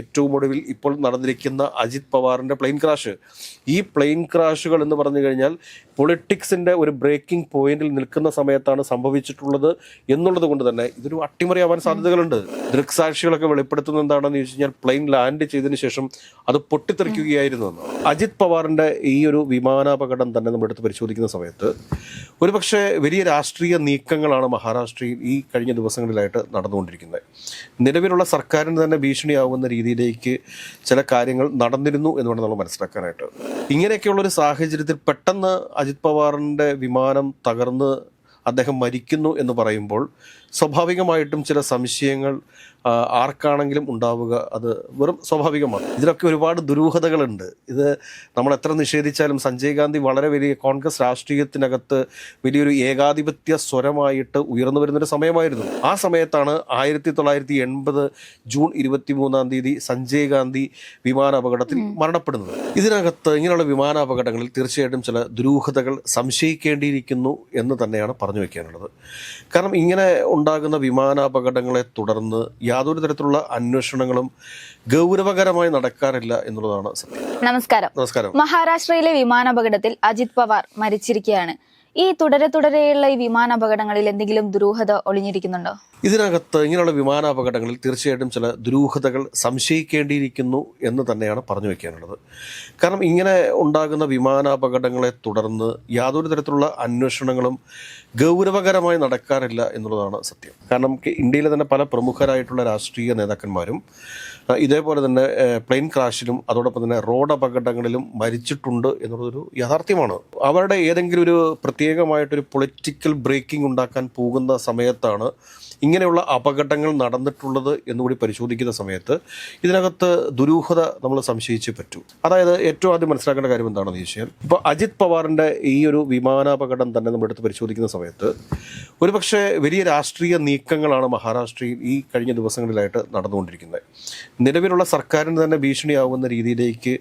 ഏറ്റവും ഒടുവിൽ ഇപ്പോൾ നടന്നിരിക്കുന്ന അജിത് പവാറിന്റെ പ്ലെയിൻ ക്രാഷ് ഈ പ്ലെയിൻ ക്രാഷുകൾ എന്ന് പറഞ്ഞു കഴിഞ്ഞാൽ പൊളിറ്റിക്സിന്റെ ഒരു ബ്രേക്കിംഗ് പോയിന്റിൽ നിൽക്കുന്ന സമയത്താണ് സംഭവിച്ചിട്ടുള്ളത് എന്നുള്ളത് കൊണ്ട് തന്നെ ഇതൊരു അട്ടിമറിയാവാൻ സാധ്യതകളുണ്ട്. ദൃക്സാക്ഷികളൊക്കെ വെളിപ്പെടുത്തുന്ന എന്താണെന്ന് ചോദിച്ചു കഴിഞ്ഞാൽ പ്ലെയിൻ ലാൻഡ് ചെയ്തതിന് ശേഷം അത് പൊട്ടിത്തെറിക്കുകയായിരുന്നു അജിത് പവാറിന്റെ ഈ ഒരു വിമാനാപകടം തന്നെ നമ്മൾ എടുത്ത് പരിശോധിക്കുന്ന സമയത്ത് ഒരുപക്ഷെ വലിയ രാഷ്ട്രീയ നീക്കങ്ങളാണ് മഹാരാഷ്ട്രയിൽ ഈ കഴിഞ്ഞ ദിവസങ്ങളിലായിട്ട് നടന്നുകൊണ്ടിരിക്കുന്നത്. നിലവിലുള്ള സർക്കാരിന് തന്നെ ഭീഷണിയാവുന്ന രീതിയിലേക്ക് ചില കാര്യങ്ങൾ നടന്നിരുന്നു എന്ന് വേണം നമ്മൾ മനസ്സിലാക്കാനായിട്ട്. ഇങ്ങനെയൊക്കെയുള്ള ഒരു സാഹചര്യത്തിൽ പെട്ടെന്ന് അജിത് പവാറിന്റെ വിമാനം തകർന്ന് അദ്ദേഹം മരിക്കുന്നു എന്ന് പറയുമ്പോൾ സ്വാഭാവികമായിട്ടും ചില സംശയങ്ങൾ ആർക്കാണെങ്കിലും ഉണ്ടാവുക അത് വെറും സ്വാഭാവികമാണ്. ഇതിലൊക്കെ ഒരുപാട് ദുരൂഹതകളുണ്ട്. ഇത് നമ്മൾ എത്ര നിഷേധിച്ചാലും സഞ്ജയ് ഗാന്ധി വളരെ വലിയ കോൺഗ്രസ് രാഷ്ട്രീയത്തിനകത്ത് വലിയൊരു ഏകാധിപത്യ സ്വരമായിട്ട് ഉയർന്നു വരുന്നൊരു സമയമായിരുന്നു. ആ സമയത്താണ് ആയിരത്തി തൊള്ളായിരത്തി എൺപത് ജൂൺ ഇരുപത്തി മൂന്നാം തീയതി സഞ്ജയ് ഗാന്ധി വിമാനാപകടത്തിൽ മരണപ്പെടുന്നത്. ഇതിനകത്ത് ഇങ്ങനെയുള്ള വിമാനാപകടങ്ങളിൽ തീർച്ചയായിട്ടും ചില ദുരൂഹതകൾ സംശയിക്കേണ്ടിയിരിക്കുന്നു എന്ന് തന്നെയാണ് പറഞ്ഞു വയ്ക്കാനുള്ളത് കാരണം ഇങ്ങനെ ഉണ്ടാകുന്ന വിമാനാപകടങ്ങളെ തുടർന്ന് യാതൊരു തരത്തിലുള്ള അന്വേഷണങ്ങളും ഗൗരവകരമായി നടക്കാറില്ല എന്നുള്ളതാണ് സത്യം. നമസ്കാരം. നമസ്കാരം. മഹാരാഷ്ട്രയിലെ വിമാനാപകടത്തിൽ അജിത് പവാർ മരിച്ചിരിക്കുകയാണ്. ഈ തുടരെ തുടരെയുള്ള ഈ വിമാനാപകടങ്ങളിൽ എന്തെങ്കിലും ദുരൂഹത ഒളിഞ്ഞിരിക്കുന്നുണ്ടോ? ഇതിനകത്ത് ഇങ്ങനെയുള്ള വിമാനാപകടങ്ങളിൽ തീർച്ചയായിട്ടും ചില ദുരൂഹതകൾ സംശയിക്കേണ്ടിയിരിക്കുന്നു എന്ന് തന്നെയാണ് പറഞ്ഞു വയ്ക്കാനുള്ളത് കാരണം ഇങ്ങനെ ഉണ്ടാകുന്ന വിമാനാപകടങ്ങളെ തുടർന്ന് യാതൊരു തരത്തിലുള്ള അന്വേഷണങ്ങളും ഗൗരവകരമായി നടക്കാറില്ല എന്നുള്ളതാണ് സത്യം. കാരണം ഇന്ത്യയിലെ തന്നെ പല പ്രമുഖരായിട്ടുള്ള രാഷ്ട്രീയ നേതാക്കന്മാരും ഇതേപോലെ തന്നെ പ്ലെയിൻ ക്രാഷിലും അതോടൊപ്പം തന്നെ റോഡ് അപകടങ്ങളിലും മരിച്ചിട്ടുണ്ട് എന്നുള്ളതൊരു യാഥാർത്ഥ്യമാണ്. അവരുടെ ഏതെങ്കിലും ഒരു പ്രത്യേകമായിട്ടൊരു പൊളിറ്റിക്കൽ ബ്രേക്കിംഗ് ഉണ്ടാക്കാൻ പോകുന്ന സമയത്താണ് ഇങ്ങനെയുള്ള അപകടങ്ങൾ നടന്നിട്ടുള്ളത് എന്നുകൂടി പരിശോധിക്കുന്ന സമയത്ത് ഇതിനകത്ത് ദുരൂഹത നമ്മൾ സംശയിച്ച് പറ്റൂ. അതായത് ഏറ്റവും ആദ്യം മനസ്സിലാക്കേണ്ട കാര്യം എന്താണെന്ന് ചോദിച്ചാൽ ഇപ്പോൾ അജിത് പവാറിന്റെ ഈ ഒരു വിമാനാപകടം തന്നെ നമ്മൾ എടുത്ത് പരിശോധിക്കുന്ന സമയത്ത് ഒരുപക്ഷെ വലിയ രാഷ്ട്രീയ നീക്കങ്ങളാണ് മഹാരാഷ്ട്രയിൽ ഈ കഴിഞ്ഞ ദിവസങ്ങളിലായിട്ട് നടന്നുകൊണ്ടിരിക്കുന്നത്. നിലവിലുള്ള സർക്കാരിന് തന്നെ ഭീഷണിയാവുന്ന രീതിയിലേക്ക്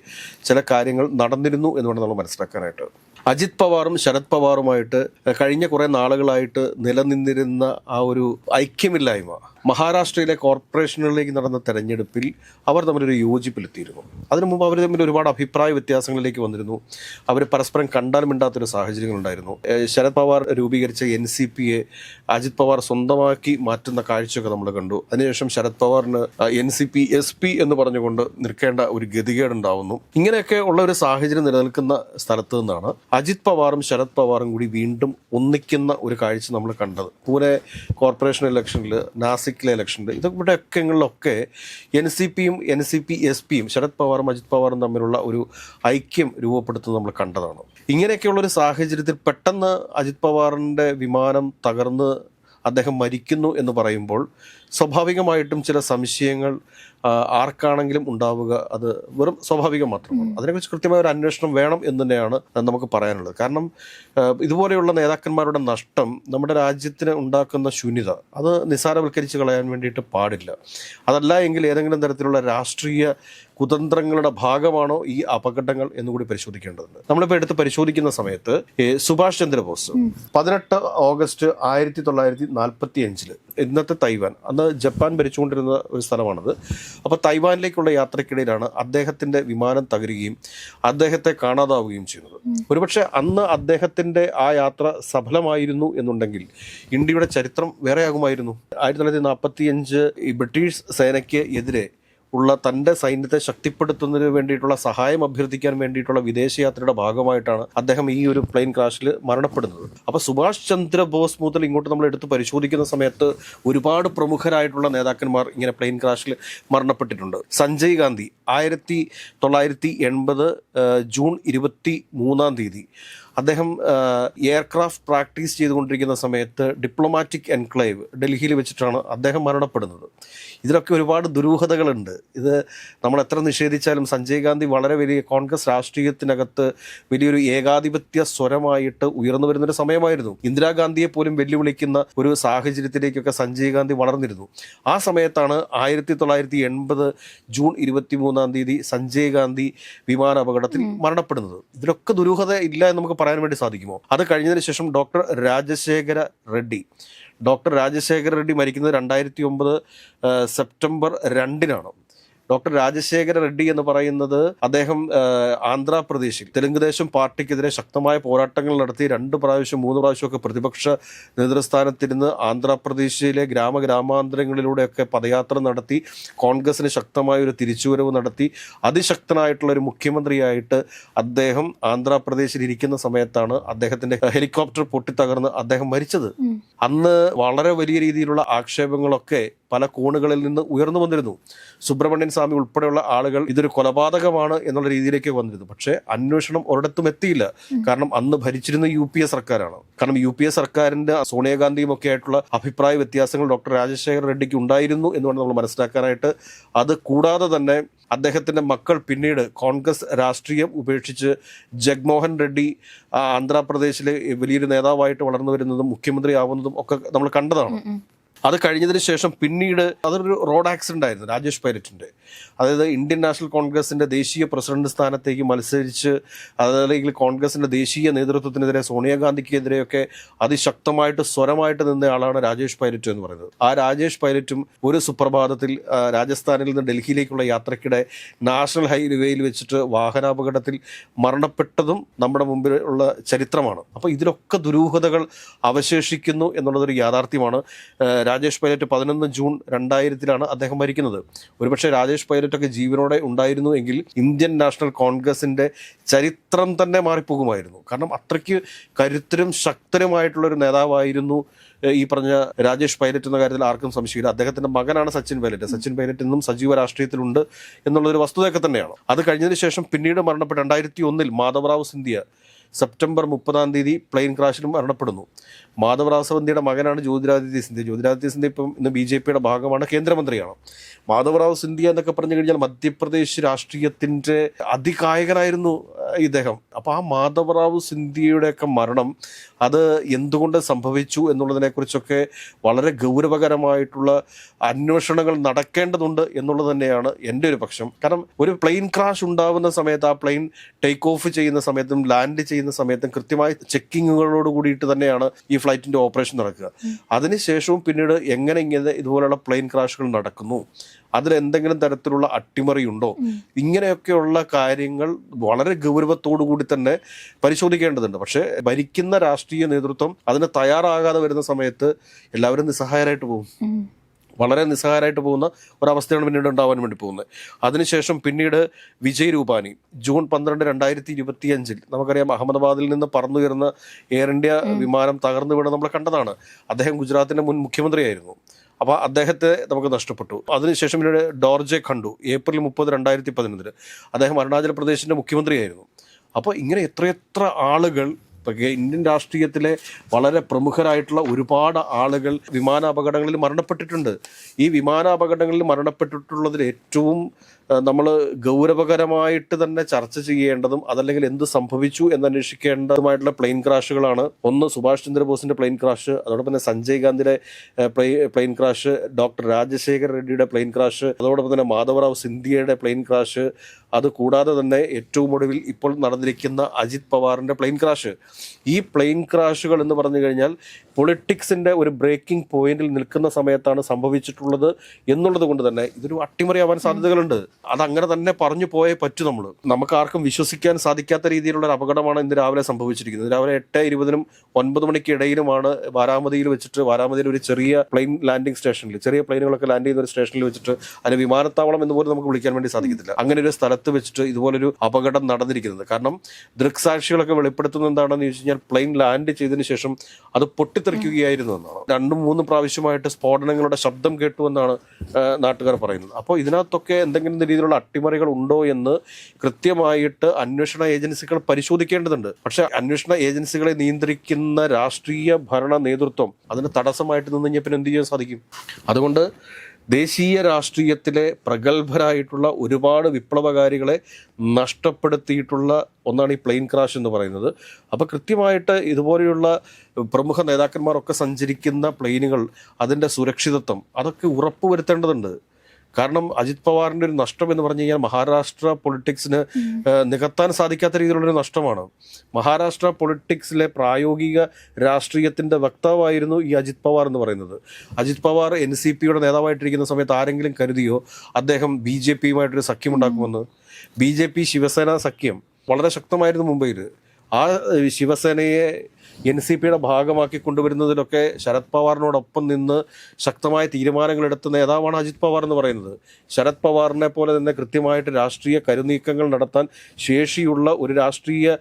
ചില കാര്യങ്ങൾ നടന്നിരുന്നു എന്ന് വേണം നമ്മൾ മനസ്സിലാക്കാനായിട്ട്. അജിത് പവാറും ശരത് പവാറുമായിട്ട് കഴിഞ്ഞ കുറേ നാളുകളായിട്ട് നിലനിന്നിരുന്ന ആ ഒരു ഐക്യമില്ലായ്മ മഹാരാഷ്ട്രയിലെ കോർപ്പറേഷനുകളിലേക്ക് നടന്ന തെരഞ്ഞെടുപ്പിൽ അവർ തമ്മിലൊരു യോജിപ്പിലെത്തിയിരുന്നു. അതിനു മുമ്പ് അവർ തമ്മിൽ ഒരുപാട് അഭിപ്രായ വ്യത്യാസങ്ങളിലേക്ക് വന്നിരുന്നു. അവർ പരസ്പരം കണ്ടാലും മിണ്ടാത്തൊരു സാഹചര്യങ്ങളുണ്ടായിരുന്നു ശരത് പവാർ രൂപീകരിച്ച എൻ സി പിയെ അജിത് പവാർ സ്വന്തമാക്കി മാറ്റുന്ന കാഴ്ചയൊക്കെ നമ്മൾ കണ്ടു. അതിനുശേഷം Sharad പവാറിന് N C P S P എന്ന് പറഞ്ഞുകൊണ്ട് നിൽക്കേണ്ട ഒരു ഗതികേടുണ്ടാവുന്നു. ഇങ്ങനെയൊക്കെ ഉള്ള ഒരു സാഹചര്യം നിലനിൽക്കുന്ന സ്ഥലത്ത് നിന്നാണ് അജിത് പവാറും ശരത് പവാറും കൂടി വീണ്ടും ഒന്നിക്കുന്ന ഒരു കാഴ്ച നമ്മൾ കണ്ടത്. പൂനെ കോർപ്പറേഷൻ ഇലക്ഷനിൽ നാസിക്കിലെ ഇലക്ഷനിൽ ഇതൊക്കെ ഒക്കെങ്ങളിലൊക്കെ എൻ സി പിയും എൻ സി പി എസ് പിയും ശരത് പവാറും അജിത് പവാറും തമ്മിലുള്ള ഒരു ഐക്യം രൂപപ്പെടുത്തുന്നത് നമ്മൾ കണ്ടതാണ്. ഇങ്ങനെയൊക്കെയുള്ള ഒരു സാഹചര്യത്തിൽ പെട്ടെന്ന് അജിത് പവാറിന്റെ വിമാനം തകർന്ന് അദ്ദേഹം മരിക്കുന്നു എന്ന് പറയുമ്പോൾ സ്വാഭാവികമായിട്ടും ചില സംശയങ്ങൾ ആർക്കാണെങ്കിലും ഉണ്ടാവുക അത് വെറും സ്വാഭാവികം മാത്രമാണ്. അതിനെക്കുറിച്ച് കൃത്യമായ ഒരു അന്വേഷണം വേണം എന്ന് തന്നെയാണ് നമുക്ക് പറയാനുള്ളത്. കാരണം ഇതുപോലെയുള്ള നേതാക്കന്മാരുടെ നഷ്ടം നമ്മുടെ രാജ്യത്തിന് ഉണ്ടാക്കുന്ന ശൂന്യത അത് നിസ്സാരവൽക്കരിച്ച് കളയാൻ വേണ്ടിയിട്ട് പാടില്ല. അതല്ല എങ്കിൽ ഏതെങ്കിലും തരത്തിലുള്ള രാഷ്ട്രീയ കുതന്ത്രങ്ങളുടെ ഭാഗമാണോ ഈ അപകടങ്ങൾ എന്നുകൂടി പരിശോധിക്കേണ്ടതുണ്ട്. നമ്മളിപ്പോൾ എടുത്ത് പരിശോധിക്കുന്ന സമയത്ത് സുഭാഷ് ചന്ദ്രബോസ് പതിനെട്ട് ഓഗസ്റ്റ് ആയിരത്തി തൊള്ളായിരത്തി നാൽപ്പത്തി അഞ്ചിൽ ഇന്നത്തെ തൈവാൻ അന്ന് ജപ്പാൻ ഭരിച്ചുകൊണ്ടിരുന്ന ഒരു സ്ഥലമാണത്. അപ്പോൾ തൈവാനിലേക്കുള്ള യാത്രക്കിടയിലാണ് അദ്ദേഹത്തിന്റെ വിമാനം തകരുകയും അദ്ദേഹത്തെ കാണാതാവുകയും ചെയ്യുന്നത്. ഒരുപക്ഷെ അന്ന് അദ്ദേഹത്തിന്റെ ആ യാത്ര സഫലമായിരുന്നു എന്നുണ്ടെങ്കിൽ ഇന്ത്യയുടെ ചരിത്രം വേറെയാകുമായിരുന്നു. ആയിരത്തി തൊള്ളായിരത്തി നാൽപ്പത്തി അഞ്ച് ഈ ബ്രിട്ടീഷ് സേനയ്ക്ക് എതിരെ ഉള്ള തന്റെ സൈന്യത്തെ ശക്തിപ്പെടുത്തുന്നതിന് വേണ്ടിയിട്ടുള്ള സഹായം അഭ്യർത്ഥിക്കാൻ വേണ്ടിയിട്ടുള്ള വിദേശയാത്രയുടെ ഭാഗമായിട്ടാണ് അദ്ദേഹം ഈ ഒരു പ്ലെയിൻ ക്രാഷിൽ മരണപ്പെടുന്നത്. അപ്പൊ സുഭാഷ് ചന്ദ്ര ബോസ് മുതൽ ഇങ്ങോട്ട് നമ്മൾ എടുത്ത് പരിശോധിക്കുന്ന സമയത്ത് ഒരുപാട് പ്രമുഖരായിട്ടുള്ള നേതാക്കന്മാർ ഇങ്ങനെ പ്ലെയിൻ ക്രാഷിൽ മരണപ്പെട്ടിട്ടുണ്ട്. സഞ്ജയ് ഗാന്ധി ആയിരത്തി തൊള്ളായിരത്തി എൺപത് ജൂൺ ഇരുപത്തി മൂന്നാം തീയതി. അദ്ദേഹം എയർക്രാഫ്റ്റ് പ്രാക്ടീസ് ചെയ്തുകൊണ്ടിരിക്കുന്ന സമയത്ത് ഡിപ്ലോമാറ്റിക് എൻക്ലേവ് ഡൽഹിയിൽ വെച്ചിട്ടാണ് അദ്ദേഹം മരണപ്പെടുന്നത്. ഇതിലൊക്കെ ഒരുപാട് ദുരൂഹതകളുണ്ട്. ഇത് നമ്മൾ എത്ര നിഷേധിച്ചാലും സഞ്ജയ് ഗാന്ധി വളരെ വലിയ കോൺഗ്രസ് രാഷ്ട്രീയത്തിനകത്ത് വലിയൊരു ഏകാധിപത്യ സ്വരമായിട്ട് ഉയർന്നു വരുന്നൊരു സമയമായിരുന്നു. ഇന്ദിരാഗാന്ധിയെ പോലും വെല്ലുവിളിക്കുന്ന ഒരു സാഹചര്യത്തിലേക്കൊക്കെ സഞ്ജയ് ഗാന്ധി വളർന്നിരുന്നു. ആ സമയത്താണ് ആയിരത്തി തൊള്ളായിരത്തി എൺപത് ജൂൺ ഇരുപത്തി മൂന്നാം തീയതി സഞ്ജയ് ഗാന്ധി വിമാന അപകടത്തിൽ മരണപ്പെടുന്നത്. ഇതിലൊക്കെ ദുരൂഹത ഇല്ല എന്ന് നമുക്ക് പറയാൻ വേണ്ടി സാധിക്കുമോ? അത് കഴിഞ്ഞതിന് ശേഷം ഡോക്ടർ രാജശേഖര റെഡ്ഡി ഡോക്ടർ രാജശേഖര റെഡ്ഡി മരിക്കുന്നത് രണ്ടായിരത്തി ഒമ്പത് സെപ്റ്റംബർ രണ്ടിനാണ്. ഡോക്ടർ രാജശേഖര റെഡ്ഡി എന്ന് പറയുന്നത് അദ്ദേഹം ആന്ധ്രാപ്രദേശിൽ തെലുങ്കുദേശം പാർട്ടിക്കെതിരെ ശക്തമായ പോരാട്ടങ്ങൾ നടത്തി രണ്ട് പ്രാവശ്യം മൂന്ന് പ്രാവശ്യമൊക്കെ പ്രതിപക്ഷ നേതൃസ്ഥാനത്തിരുന്ന് ആന്ധ്രാപ്രദേശിലെ ഗ്രാമ ഗ്രാമാന്തരങ്ങളിലൂടെയൊക്കെ പദയാത്ര നടത്തി കോൺഗ്രസിന് ശക്തമായ ഒരു തിരിച്ചുവരവ് നടത്തി. അതിശക്തനായിട്ടുള്ള ഒരു മുഖ്യമന്ത്രിയായിട്ട് അദ്ദേഹം ആന്ധ്രാപ്രദേശിൽ ഇരിക്കുന്ന സമയത്താണ് അദ്ദേഹത്തിന്റെ ഹെലികോപ്റ്റർ പൊട്ടിത്തകർന്ന് അദ്ദേഹം മരിച്ചത്. അന്ന് വളരെ വലിയ രീതിയിലുള്ള ആക്ഷേപങ്ങളൊക്കെ പല കോണുകളിൽ നിന്ന് ഉയർന്നു വന്നിരുന്നു. സുബ്രഹ്മണ്യൻ സ്വാമി ഉൾപ്പെടെയുള്ള ആളുകൾ ഇതൊരു കൊലപാതകമാണ് എന്നുള്ള രീതിയിലേക്ക് വന്നിരുന്നു. പക്ഷേ അന്വേഷണം ഒരിടത്തും എത്തിയില്ല. കാരണം അന്ന് ഭരിച്ചിരുന്ന യു പി എ സർക്കാരാണ്. കാരണം യു പി എ സർക്കാരിന്റെ സോണിയാഗാന്ധിയും ഒക്കെ ആയിട്ടുള്ള അഭിപ്രായ വ്യത്യാസങ്ങൾ ഡോക്ടർ രാജശേഖർ റെഡ്ഡിക്ക് ഉണ്ടായിരുന്നു എന്ന് വേണം നമ്മൾ മനസ്സിലാക്കാനായിട്ട്. അത് കൂടാതെ തന്നെ അദ്ദേഹത്തിന്റെ മക്കൾ പിന്നീട് കോൺഗ്രസ് രാഷ്ട്രീയം ഉപേക്ഷിച്ച് ജഗ്മോഹൻ റെഡ്ഡി ആന്ധ്രാപ്രദേശിലെ വലിയൊരു നേതാവായിട്ട് വളർന്നു വരുന്നതും മുഖ്യമന്ത്രി ആവുന്നതും ഒക്കെ നമ്മൾ കണ്ടതാണ്. അത് കഴിഞ്ഞതിന് ശേഷം പിന്നീട് അതൊരു റോഡ് ആക്സിഡന്റ് ആയിരുന്നു രാജേഷ് പൈലറ്റിന്റെ അതായത് ഇന്ത്യൻ നാഷണൽ കോൺഗ്രസിന്റെ ദേശീയ പ്രസിഡന്റ് സ്ഥാനത്തേക്ക് മത്സരിച്ച് അതല്ലെങ്കിൽ കോൺഗ്രസിന്റെ ദേശീയ നേതൃത്വത്തിനെതിരെ സോണിയാഗാന്ധിക്കെതിരെയൊക്കെ അതിശക്തമായിട്ട് സ്വരമായിട്ട് നിന്ന ആളാണ് രാജേഷ് പൈലറ്റ് എന്ന് പറയുന്നത്. ആ രാജേഷ് പൈലറ്റും ഒരു സുപ്രഭാതത്തിൽ രാജസ്ഥാനിൽ നിന്ന് ഡൽഹിയിലേക്കുള്ള യാത്രക്കിടെ നാഷണൽ ഹൈവേയിൽ വെച്ചിട്ട് വാഹനാപകടത്തിൽ മരണപ്പെട്ടതും നമ്മുടെ മുമ്പിൽ ഉള്ള ചരിത്രമാണ്. അപ്പോൾ ഇതിലൊക്കെ ദുരൂഹതകൾ അവശേഷിക്കുന്നു എന്നുള്ളതൊരു യാഥാർത്ഥ്യമാണ് രാജേഷ് പൈലറ്റ് പതിനൊന്ന് ജൂൺ രണ്ടായിരത്തിലാണ് അദ്ദേഹം മരിക്കുന്നത് ഒരുപക്ഷെ രാജേഷ് പൈലറ്റൊക്കെ ജീവനോടെ ഉണ്ടായിരുന്നു എങ്കിൽ ഇന്ത്യൻ നാഷണൽ കോൺഗ്രസിന്റെ ചരിത്രം തന്നെ മാറിപ്പോകുമായിരുന്നു. കാരണം അത്രയ്ക്ക് കരുത്തരും ശക്തരുമായിട്ടുള്ള ഒരു നേതാവായിരുന്നു ഈ പറഞ്ഞ രാജേഷ് പൈലറ്റ് എന്ന കാര്യത്തിൽ ആർക്കും സംശയമില്ല. അദ്ദേഹത്തിന്റെ മകനാണ് സച്ചിൻ പൈലറ്റ്. സച്ചിൻ പൈലറ്റ് ഇന്നും സജീവ രാഷ്ട്രീയത്തിലുണ്ട് എന്നുള്ളൊരു വസ്തുതയൊക്കെ തന്നെയാണ്. അത് കഴിഞ്ഞതിന് ശേഷം പിന്നീട് മരണപ്പെട്ട രണ്ടായിരത്തി ഒന്നിൽ മാധവറാവ് സിന്ധ്യ സെപ്റ്റംബർ മുപ്പതാം തീയതി പ്ലെയിൻ ക്രാഷിലും മരണപ്പെടുന്നു. മാധവറാവ് സവന്തിയുടെ മകനാണ് ജ്യോതിരാദിത്യ സിന്ധ്യ ജ്യോതിരാദിത്യ സിന്ധ്യ ഇപ്പം ഇന്ന് ബി ജെ പിയുടെ ഭാഗമാണ് കേന്ദ്രമന്ത്രിയാണ്. മാധവറാവ് സിന്ധ്യ എന്നൊക്കെ പറഞ്ഞു കഴിഞ്ഞാൽ മധ്യപ്രദേശ് രാഷ്ട്രീയത്തിന്റെ അതികായകനായിരുന്നു ഇദ്ദേഹം. അപ്പൊ ആ മാധവറാവ് സിന്ധ്യയുടെയൊക്കെ മരണം അത് എന്തുകൊണ്ട് സംഭവിച്ചു എന്നുള്ളതിനെക്കുറിച്ചൊക്കെ വളരെ ഗൗരവകരമായിട്ടുള്ള അന്വേഷണങ്ങൾ നടക്കേണ്ടതുണ്ട് എന്നുള്ളത് തന്നെയാണ് എന്റെ ഒരു പക്ഷം. കാരണം ഒരു പ്ലെയിൻ ക്രാഷ് ഉണ്ടാവുന്ന സമയത്ത് ആ പ്ലെയിൻ ടേക്ക് ഓഫ് ചെയ്യുന്ന സമയത്തും ലാൻഡ് ചെയ്യുന്ന സമയത്തും കൃത്യമായ ചെക്കിങ്ങുകളോട് കൂടിയിട്ട് തന്നെയാണ് ഈ ഫ്ലൈറ്റിന്റെ ഓപ്പറേഷൻ നടക്കുക. അതിനുശേഷവും പിന്നീട് എങ്ങനെ ഇങ്ങനെ ഇതുപോലെയുള്ള പ്ലെയിൻ ക്രാഷുകൾ നടക്കുന്നു? അതിൽ എന്തെങ്കിലും തരത്തിലുള്ള അട്ടിമറിയുണ്ടോ? ഇങ്ങനെയൊക്കെയുള്ള കാര്യങ്ങൾ വളരെ ഗൗരവത്തോടു കൂടി തന്നെ പരിശോധിക്കേണ്ടതുണ്ട്. പക്ഷേ ഭരിക്കുന്ന രാഷ്ട്രീയ നേതൃത്വം അതിന് തയ്യാറാകാതെ വരുന്ന സമയത്ത് എല്ലാവരും നിസ്സഹായരായിട്ട് പോകും. വളരെ നിസ്സഹായരായിട്ട് പോകുന്ന ഒരവസ്ഥയാണ് പിന്നീട് ഉണ്ടാവാൻ വേണ്ടി പോകുന്നത്. അതിനുശേഷം പിന്നീട് വിജയ് രൂപാനി ജൂൺ പന്ത്രണ്ട് രണ്ടായിരത്തി ഇരുപത്തി അഞ്ചിൽ നമുക്കറിയാം അഹമ്മദാബാദിൽ നിന്ന് പറന്നുയരുന്ന എയർ ഇന്ത്യ വിമാനം തകർന്നു വീണ് നമ്മൾ കണ്ടതാണ്. അദ്ദേഹം ഗുജറാത്തിന്റെ മുൻ മുഖ്യമന്ത്രിയായിരുന്നു. അപ്പോൾ അദ്ദേഹത്തെ നമുക്ക് നഷ്ടപ്പെട്ടു. അതിനുശേഷം പിന്നീട് ഡോർജെ ഖണ്ഡു ഏപ്രിൽ മുപ്പത് രണ്ടായിരത്തി പതിനൊന്നിൽ അദ്ദേഹം അരുണാചൽ പ്രദേശിന്റെ മുഖ്യമന്ത്രിയായിരുന്നു. അപ്പോൾ ഇങ്ങനെ എത്രയെത്ര ആളുകൾ ഇപ്പോൾ ഇന്ത്യൻ രാഷ്ട്രീയത്തിലെ വളരെ പ്രമുഖരായിട്ടുള്ള ഒരുപാട് ആളുകൾ വിമാനാപകടങ്ങളിൽ മരണപ്പെട്ടിട്ടുണ്ട്. ഈ വിമാനാപകടങ്ങളിൽ മരണപ്പെട്ടിട്ടുള്ളതിൽ ഏറ്റവും നമ്മൾ ഗൗരവകരമായിട്ട് തന്നെ ചർച്ച ചെയ്യേണ്ടതും അതല്ലെങ്കിൽ എന്ത് സംഭവിച്ചു എന്ന് അന്വേഷിക്കേണ്ടതുമായിട്ടുള്ള പ്ലെയിൻ ക്രാഷുകളാണ്. ഒന്ന് സുഭാഷ് ചന്ദ്രബോസിന്റെ പ്ലെയിൻ ക്രാഷ് അതോടൊപ്പം തന്നെ സഞ്ജയ് ഗാന്ധിയുടെ പ്ലെയിൻ ക്രാഷ് ഡോക്ടർ രാജശേഖർ റെഡ്ഡിയുടെ പ്ലെയിൻ ക്രാഷ് അതോടൊപ്പം തന്നെ മാധവറാവ് സിന്ധ്യയുടെ പ്ലെയിൻ ക്രാഷ് അത് കൂടാതെ തന്നെ ഏറ്റവും ഒടുവിൽ ഇപ്പോൾ നടന്നിരിക്കുന്ന അജിത് പവാറിന്റെ പ്ലെയിൻ ക്രാഷ്. ഈ പ്ലെയിൻ ക്രാഷുകൾ എന്ന് പറഞ്ഞു കഴിഞ്ഞാൽ പൊളിറ്റിക്സിന്റെ ഒരു ബ്രേക്കിംഗ് പോയിന്റിൽ നിൽക്കുന്ന സമയത്താണ് സംഭവിച്ചിട്ടുള്ളത് എന്നുള്ളത് കൊണ്ട് തന്നെ ഇതൊരു അട്ടിമറിയാവാൻ സാധ്യതകളുണ്ട്. അത് അങ്ങനെ തന്നെ പറഞ്ഞു പോയേ പറ്റൂ നമ്മൾ നമുക്ക് ആർക്കും വിശ്വസിക്കാൻ സാധിക്കാത്ത രീതിയിലുള്ള ഒരു അപകടമാണ് ഇന്ന് രാവിലെ സംഭവിച്ചിരിക്കുന്നത്. രാവിലെ എട്ട് ഇരുപതിനും ഒൻപത് മണിക്ക് ഇടയിലുമാണ് വാരാമതിയിൽ വെച്ചിട്ട് വാരാമതിയിൽ ഒരു ചെറിയ പ്ലെയിൻ ലാൻഡിംഗ് സ്റ്റേഷനിൽ ചെറിയ പ്ലെയിനുകളൊക്കെ ലാൻഡ് ചെയ്യുന്ന ഒരു സ്റ്റേഷനിൽ വെച്ചിട്ട് അതിന് വിമാനത്താവളം എന്ന് പോലും നമുക്ക് വിളിക്കാൻ വേണ്ടി സാധിക്കത്തില്ല. അങ്ങനെ ഒരു സ്ഥലത്ത് വെച്ചിട്ട് ഇതുപോലൊരു അപകടം നടന്നിരിക്കുന്നത്. കാരണം ദൃക്സാക്ഷികളൊക്കെ വെളിപ്പെടുത്തുന്നത് എന്താണെന്ന് ചോദിച്ചു കഴിഞ്ഞാൽ പ്ലെയിൻ ലാൻഡ് ചെയ്തതിന് ശേഷം അത് പൊട്ടിത്തെറിക്കുകയായിരുന്നു എന്നാണ്. രണ്ടും മൂന്നും പ്രാവശ്യമായിട്ട് സ്ഫോടനങ്ങളുടെ ശബ്ദം കേട്ടു എന്നാണ് നാട്ടുകാർ പറയുന്നത്. അപ്പോൾ ഇതിനകത്തൊക്കെ എന്തെങ്കിലും രീതിയിലുള്ള അട്ടിമറികൾ ഉണ്ടോ എന്ന് കൃത്യമായിട്ട് അന്വേഷണ ഏജൻസികൾ പരിശോധിക്കേണ്ടതുണ്ട്. പക്ഷെ അന്വേഷണ ഏജൻസികളെ നിയന്ത്രിക്കുന്ന രാഷ്ട്രീയ ഭരണ നേതൃത്വം അതിന് തടസ്സമായിട്ട് നിന്ന് കഴിഞ്ഞാൽ പിന്നെ എന്ത് ചെയ്യാൻ സാധിക്കും? അതുകൊണ്ട് ദേശീയ രാഷ്ട്രീയത്തിലെ പ്രഗത്ഭരായിട്ടുള്ള ഒരുപാട് വിപ്ലവകാരികളെ നഷ്ടപ്പെടുത്തിയിട്ടുള്ള ഒന്നാണ് ഈ പ്ലെയിൻ ക്രാഷ് എന്ന് പറയുന്നത്. അപ്പോൾ കൃത്യമായിട്ട് ഇതുപോലെയുള്ള പ്രമുഖ നേതാക്കന്മാരൊക്കെ സഞ്ചരിക്കുന്ന പ്ലെയിനുകൾ അതിന്റെ സുരക്ഷിതത്വം അതൊക്കെ ഉറപ്പുവരുത്തേണ്ടതുണ്ട്. കാരണം അജിത് പവാറിന്റെ ഒരു നഷ്ടം എന്ന് പറഞ്ഞു കഴിഞ്ഞാൽ മഹാരാഷ്ട്ര പൊളിറ്റിക്സിന് നികത്താൻ സാധിക്കാത്ത രീതിയിലുള്ളൊരു നഷ്ടമാണ്. മഹാരാഷ്ട്ര പൊളിറ്റിക്സിലെ പ്രായോഗിക രാഷ്ട്രീയത്തിന്റെ വക്താവായിരുന്നു ഈ അജിത് പവാർ എന്ന് പറയുന്നത്. അജിത് പവാർ എൻ സി പിയുടെ നേതാവായിട്ടിരിക്കുന്ന സമയത്ത് ആരെങ്കിലും കരുതിയോ അദ്ദേഹം ബി ജെ പിയുമായിട്ടൊരു സഖ്യമുണ്ടാക്കുമെന്ന്? ബി ജെ പി ശിവസേന സഖ്യം വളരെ ശക്തമായിരുന്നു മുംബൈയിൽ ആ ശിവസേനയെ എൻ സി പിയുടെ ഭാഗമാക്കി കൊണ്ടുവരുന്നതിലൊക്കെ ശരത് പവാറിനോടൊപ്പം നിന്ന് ശക്തമായ തീരുമാനങ്ങൾ എടുത്ത നേതാവാണ് അജിത് പവാർ എന്ന് പറയുന്നത്. ശരത് പവാറിനെ പോലെ തന്നെ കൃത്യമായിട്ട് രാഷ്ട്രീയ കരുനീക്കങ്ങൾ നടത്താൻ ശേഷിയുള്ള ഒരു രാഷ്ട്രീയ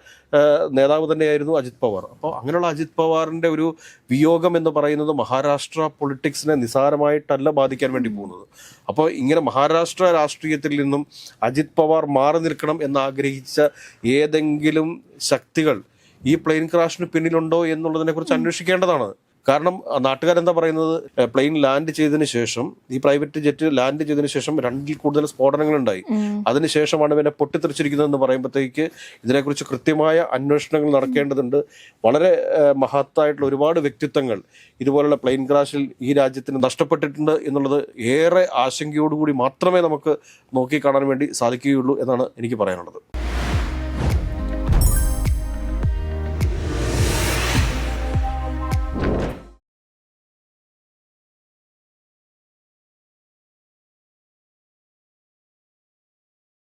നേതാവ് തന്നെയായിരുന്നു അജിത് പവാർ. അപ്പോൾ അങ്ങനെയുള്ള അജിത് പവാറിന്റെ ഒരു വിയോഗം എന്ന് പറയുന്നത് മഹാരാഷ്ട്ര പൊളിറ്റിക്സിനെ നിസാരമായിട്ടല്ല ബാധിക്കാൻ വേണ്ടി പോകുന്നത്. അപ്പോൾ ഇങ്ങനെ മഹാരാഷ്ട്ര രാഷ്ട്രീയത്തിൽ നിന്നും അജിത് പവാർ മാറി നിൽക്കണം എന്നാഗ്രഹിച്ച ഏതെങ്കിലും ശക്തികൾ ഈ പ്ലെയിൻ ക്രാഷിന് പിന്നിലുണ്ടോ എന്നുള്ളതിനെ കുറിച്ച് അന്വേഷിക്കേണ്ടതാണ്. കാരണം നാട്ടുകാരെന്താ പറയുന്നത്? പ്ലെയിൻ ലാൻഡ് ചെയ്തതിനു ശേഷം ഈ പ്രൈവറ്റ് ജെറ്റ് ലാൻഡ് ചെയ്തതിനു ശേഷം രണ്ടിൽ കൂടുതൽ സ്ഫോടനങ്ങൾ ഉണ്ടായി അതിനുശേഷമാണ് ഇവനെ പൊട്ടിത്തെറിച്ചിരിക്കുന്നതെന്ന് പറയുമ്പോഴത്തേക്ക് ഇതിനെക്കുറിച്ച് കൃത്യമായ അന്വേഷണങ്ങൾ നടക്കേണ്ടതുണ്ട്. വളരെ മഹത്തായിട്ടുള്ള ഒരുപാട് വ്യക്തിത്വങ്ങൾ ഇതുപോലുള്ള പ്ലെയിൻ ക്രാഷിൽ ഈ രാജ്യത്തിന് നഷ്ടപ്പെട്ടിട്ടുണ്ട് എന്നുള്ളത് ഏറെ ആശങ്കയോടുകൂടി മാത്രമേ നമുക്ക് നോക്കിക്കാണാൻ വേണ്ടി സാധിക്കുകയുള്ളൂ എന്നാണ് എനിക്ക് പറയാനുള്ളത്.